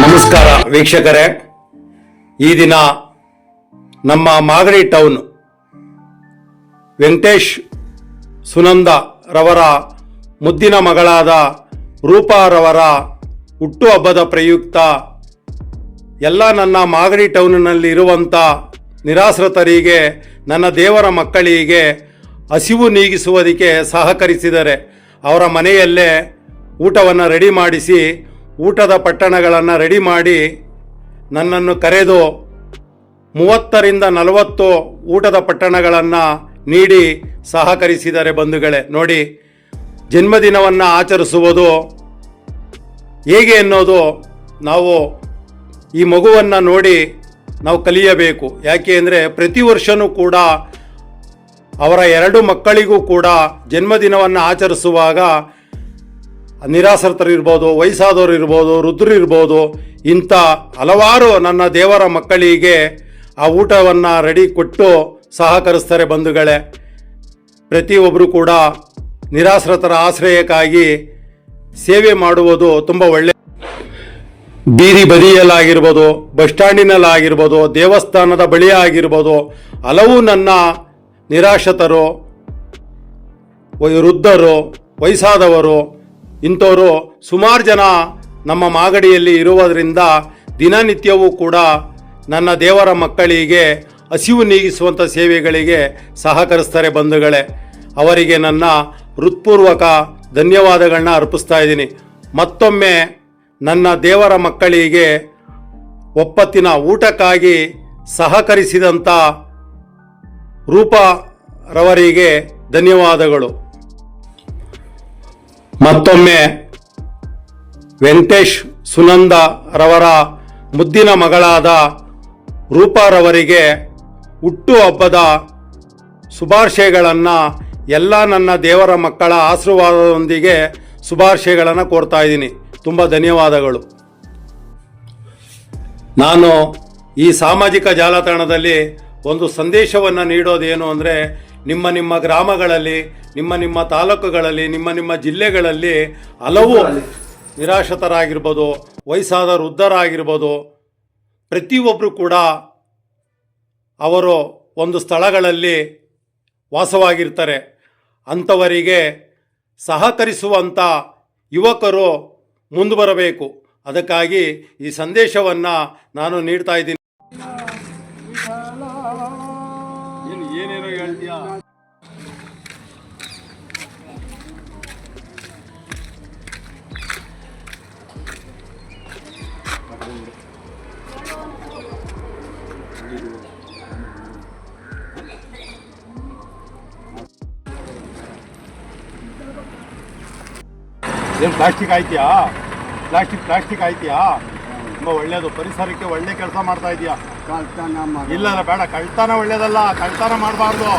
ನಮಸ್ಕಾರ ವೀಕ್ಷಕರೇ. ಈ ದಿನ ನಮ್ಮ ಮಾಗಡಿ ಟೌನ್ ವೆಂಕಟೇಶ್ ಸುನಂದ ರವರ ಮುದ್ದಿನ ಮಗಳಾದ ರೂಪಾರವರ ಹುಟ್ಟುಹಬ್ಬದ ಪ್ರಯುಕ್ತ ಎಲ್ಲ ನನ್ನ ಮಾಗಡಿ ಟೌನ್ನಲ್ಲಿ ಇರುವಂಥ ನಿರಾಶ್ರಿತರಿಗೆ, ನನ್ನ ದೇವರ ಮಕ್ಕಳಿಗೆ ಹಸಿವು ನೀಗಿಸುವುದಕ್ಕೆ ಸಹಕರಿಸಿದರೆ ಅವರ ಮನೆಯಲ್ಲೇ ಊಟವನ್ನು ರೆಡಿ ಮಾಡಿಸಿ ಊಟದ ಪಟ್ಟಣಗಳನ್ನು ರೆಡಿ ಮಾಡಿ ನನ್ನನ್ನು ಕರೆದು ಮೂವತ್ತರಿಂದ ನಲವತ್ತು ಊಟದ ಪಟ್ಟಣಗಳನ್ನು ನೀಡಿ ಸಹಕರಿಸಿದರೆ ಬಂಧುಗಳೇ, ನೋಡಿ, ಜನ್ಮದಿನವನ್ನು ಆಚರಿಸುವುದು ಹೇಗೆ ಅನ್ನೋದು ನಾವು ಈ ಮಗುವನ್ನು ನೋಡಿ ನಾವು ಕಲಿಯಬೇಕು. ಯಾಕೆ ಅಂದರೆ ಪ್ರತಿ ವರ್ಷವೂ ಕೂಡ ಅವರ ಎರಡು ಮಕ್ಕಳಿಗೂ ಕೂಡ ಜನ್ಮದಿನವನ್ನು ಆಚರಿಸುವಾಗ ನಿರಾಶ್ರಿತರು ಇರ್ಬೋದು ವಯಸ್ಸಾದವರು ಇರ್ಬೋದು ವೃದ್ಧರು ಇರ್ಬೋದು ಇಂಥ ಹಲವಾರು ನನ್ನ ದೇವರ ಮಕ್ಕಳಿಗೆ ಆ ಊಟವನ್ನು ರೆಡಿ ಕೊಟ್ಟು ಸಹಕರಿಸ್ತಾರೆ ಬಂಧುಗಳೇ. ಪ್ರತಿಯೊಬ್ಬರು ಕೂಡ ನಿರಾಶ್ರಿತರ ಆಶ್ರಯಕ್ಕಾಗಿ ಸೇವೆ ಮಾಡುವುದು ತುಂಬ ಒಳ್ಳೆಯ ಬೀದಿ ಬದಿಯಲ್ಲಾಗಿರ್ಬೋದು, ಬಸ್ ಸ್ಟ್ಯಾಂಡಿನಲ್ಲಾಗಿರ್ಬೋದು, ದೇವಸ್ಥಾನದ ಬಳಿ ಆಗಿರ್ಬೋದು ಹಲವು ನನ್ನ ನಿರಾಶ್ರಿತರು, ವೃದ್ಧರು, ವಯಸ್ಸಾದವರು ಇಂಥವರು ಸುಮಾರು ಜನ ನಮ್ಮ ಮಾಗಡಿಯಲ್ಲಿ ಇರುವುದರಿಂದ ದಿನನಿತ್ಯವೂ ಕೂಡ ನನ್ನ ದೇವರ ಮಕ್ಕಳಿಗೆ ಹಸಿವು ನೀಗಿಸುವಂಥ ಸೇವೆಗಳಿಗೆ ಸಹಕರಿಸ್ತಾರೆ ಬಂಧುಗಳೇ. ಅವರಿಗೆ ನನ್ನ ಹೃತ್ಪೂರ್ವಕ ಧನ್ಯವಾದಗಳನ್ನ ಅರ್ಪಿಸ್ತಾ ಇದ್ದೀನಿ. ಮತ್ತೊಮ್ಮೆ ನನ್ನ ದೇವರ ಮಕ್ಕಳಿಗೆ ಒಪ್ಪತ್ತಿನ ಊಟಕ್ಕಾಗಿ ಸಹಕರಿಸಿದಂಥ ರೂಪರವರಿಗೆ ಧನ್ಯವಾದಗಳು. ಮತ್ತೊಮ್ಮೆ ವೆಂಕಟೇಶ್ ಸುನಂದ ರವರ ಮುದ್ದಿನ ಮಗಳಾದ ರೂಪಾರವರಿಗೆ ಹುಟ್ಟು ಹಬ್ಬದ ಶುಭಾಶಯಗಳನ್ನು ಎಲ್ಲ ನನ್ನ ದೇವರ ಮಕ್ಕಳ ಆಶೀರ್ವಾದದೊಂದಿಗೆ ಶುಭಾಶಯಗಳನ್ನು ಕೋರ್ತಾ ಇದ್ದೀನಿ. ತುಂಬ ಧನ್ಯವಾದಗಳು. ನಾನು ಈ ಸಾಮಾಜಿಕ ಜಾಲತಾಣದಲ್ಲಿ ಒಂದು ಸಂದೇಶವನ್ನು ನೀಡೋದೇನು ಅಂದರೆ ನಿಮ್ಮ ನಿಮ್ಮ ಗ್ರಾಮಗಳಲ್ಲಿ, ನಿಮ್ಮ ನಿಮ್ಮ ತಾಲೂಕುಗಳಲ್ಲಿ, ನಿಮ್ಮ ನಿಮ್ಮ ಜಿಲ್ಲೆಗಳಲ್ಲಿ ಹಲವು ನಿರಾಶ್ರಿತರಾಗಿರ್ಬೋದು ವಯಸ್ಸಾದ ವೃದ್ಧರಾಗಿರ್ಬೋದು ಪ್ರತಿಯೊಬ್ಬರು ಕೂಡ ಅವರು ಒಂದು ಸ್ಥಳಗಳಲ್ಲಿ ವಾಸವಾಗಿರ್ತಾರೆ. ಅಂಥವರಿಗೆ ಸಹಕರಿಸುವಂಥ ಯುವಕರು ಮುಂದೆ ಬರಬೇಕು ಅದಕ್ಕಾಗಿ ಈ ಸಂದೇಶವನ್ನು ನಾನು ನೀಡ್ತಾ ಇದ್ದೀನಿ. ಏನೇನೋ ಹೇಳ್ತೀಯಾ ಏನು ಪ್ಲಾಸ್ಟಿಕ್ ಆಯ್ತೀಯಾ? ಪ್ಲಾಸ್ಟಿಕ್ ಪ್ಲಾಸ್ಟಿಕ್ ಆಯ್ತೀಯಾ? ತುಂಬ ಒಳ್ಳೇದು. ಪರಿಸರಕ್ಕೆ ಒಳ್ಳೆ ಕೆಲಸ ಮಾಡ್ತಾ ಇದೀಯಾ? ಕಳ್ತನ ಮಾಡಿ ಇಲ್ಲ ಬೇಡ. ಕಳ್ತನ ಒಳ್ಳೇದಲ್ಲ. ಕಳ್ತನ ಮಾಡಬಾರ್ದು.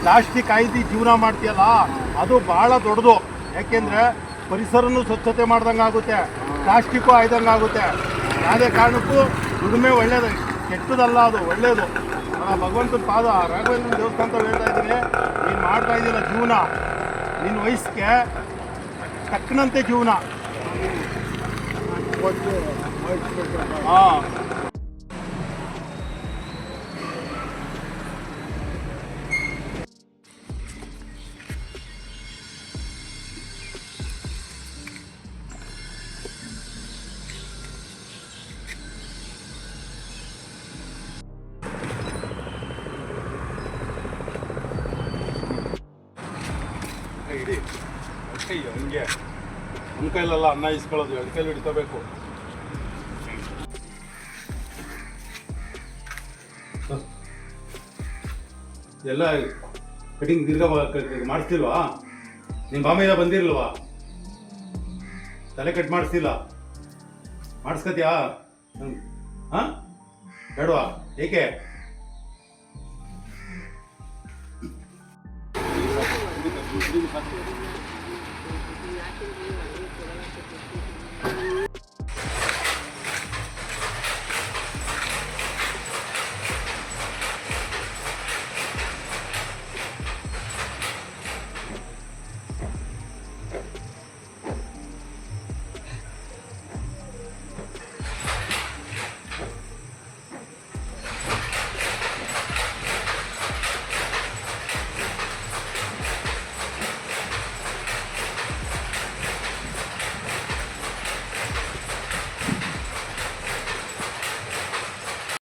ಪ್ಲಾಸ್ಟಿಕ್ ಆಯ್ದು ಜೀವನ ಮಾಡ್ತೀಯಲ್ಲ ಅದು ಬಹಳ ದೊಡ್ಡದು. ಯಾಕೆಂದ್ರೆ ಪರಿಸರನು ಸ್ವಚ್ಛತೆ ಮಾಡ್ದಂಗೆ ಆಗುತ್ತೆ. ಪ್ಲಾಸ್ಟಿಕ್ಕು ಆಯ್ದಂಗೆ ಆಗುತ್ತೆ. ಯಾವುದೇ ಕಾರಣಕ್ಕೂ ದುಡಿಮೆ ಒಳ್ಳೇದು. ಕೆಟ್ಟದಲ್ಲ ಅದು ಒಳ್ಳೇದು. ಆ ಭಗವಂತನ ಪಾದ ರಾಘವೇಂದ್ರ ದೇವಸ್ಥಾನ ಹೇಳ್ತಾ ಇದ್ದೀನಿ. ನೀನು ಮಾಡ್ತಾ ಇದ್ದೀನ ಜೀವನ ನಿನ್ನ ವಯಸ್ಸಿಗೆ ತಕ್ಕನಂತೆ ಜೀವನ. ಕೊಟ್ಟು ಹಾಂ ಇಡಿ ಅಷ್ಟೇ ಹಂಗೆ. ನಮ್ಮ ಕೈಲೆಲ್ಲ ಅನ್ನ ಇಸ್ಕೊಳ್ಳೋದು, ಎರಡು ಕೈಲಿ ಹಿಡ್ಕೋಬೇಕು ಎಲ್ಲ ಕಟಿಂಗ್ ದೀರ್ಘ ಮಾಡಿಸ್ತಿಲ್ವಾ? ನಿಮ್ಮ ಬಾಮೈದ ಬಂದಿರ್ಲ್ವಾ ತಲೆ ಕಟ್ ಮಾಡಿಸ್ತಿಲ್ಲ. ಮಾಡಿಸ್ಕತ್ಯಾ? ಹಾಂ? ಬೇಡವಾ ಏಕೆ? bateria.